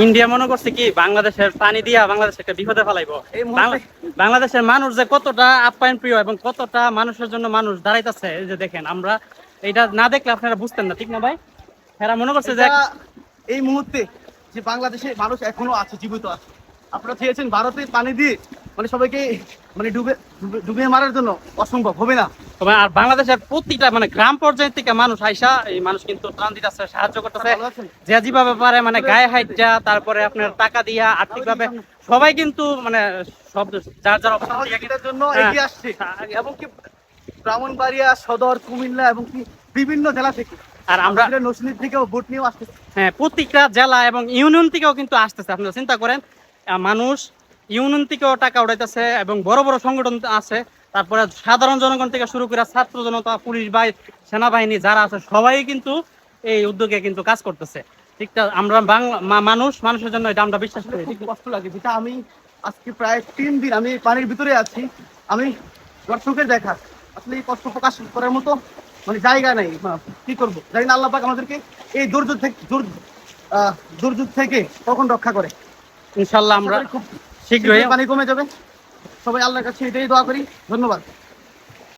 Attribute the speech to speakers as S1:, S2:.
S1: India মনে করছে কি বাংলাদেশের পানি দিয়া বাংলাদেশ একটা বিপদে ফেলাইবো। বাংলাদেশের মানুষ যে কতটা আপ্যায়ন প্রিয় এবং কতটা মানুষের জন্য মানুষ দাঁড়াইতেছে এই যে দেখেন আমরা এটা না দেখলে আপনারা বুঝতেন না ঠিক না ভাই? এরা মনে করছে যে
S2: এই মুহূর্তে যে বাংলাদেশে মানুষ এখনও আছে জীবিত আছে। আপনারা চেয়েছেন ভারতে পানি দিয়ে মানে সবাইকে মানে ডুবে ডুবে- মারার জন্য অসম্ভব হবে না।
S1: তবে আর বাংলাদেশের প্রতিটা মানে গ্রাম পর্যায় থেকে মানুষ আইসা এই মানুষ কিন্তু ত্রাণ দিতেছে সাহায্য করতেছে যে যেভাবে পারে মানে গায়ে হাইটা তারপরে আপনার টাকা দিয়া আর্থিকভাবে সবাই কিন্তু মানে সব যার যার কিন্তু-
S2: জন্য
S1: হ্যাঁ।
S2: এগিয়ে আসছে। এবং কি ব্রাহ্মণবাড়িয়া সদর কুমিল্লা এবং কি বিভিন্ন জেলা থেকে।
S1: আর আমরা
S2: নসিনীর থেকেও ভোট নিয়েও আসছে
S1: হ্যাঁ প্রত্যেকটা জেলা এবং ইউনিয়ন থেকেও কিন্তু আসতেছে। আপনারা চিন্তা করেন মানুষ ইউনিয়ন থেকেও টাকা উঠাইতেছে এবং বড় বড় সংগঠন আছে। তারপরে সাধারণ জনগণ থেকে শুরু করে ছাত্র জনতা পুলিশ বাই সেনাবাহিনী যারা আছে সবাই কিন্তু এই উদ্যোগে কিন্তু কাজ করতেছে। ঠিক আমরা বাংলা মানুষ মানুষের জন্য এটা আমরা বিশ্বাস করি।
S2: খুব কষ্ট লাগে যেটা আমি আজকে প্রায় তিন দিন আমি পানির ভিতরে আছি। আমি দর্শকের দেখা আসলে এই কষ্ট প্রকাশ করার মতো মানে জায়গা নেই। কি করব? জানি না আল্লাহ আমাদেরকে এই দুর্যোগ থেকে দুর্যোগ থেকে কখন রক্ষা করে।
S1: ইনশাল্লাহ আমরা
S2: খুব
S1: শীঘ্রই
S2: পানি কমে যাবে। সবাই আল্লাহর কাছে এটাই দোয়া করি। ধন্যবাদ।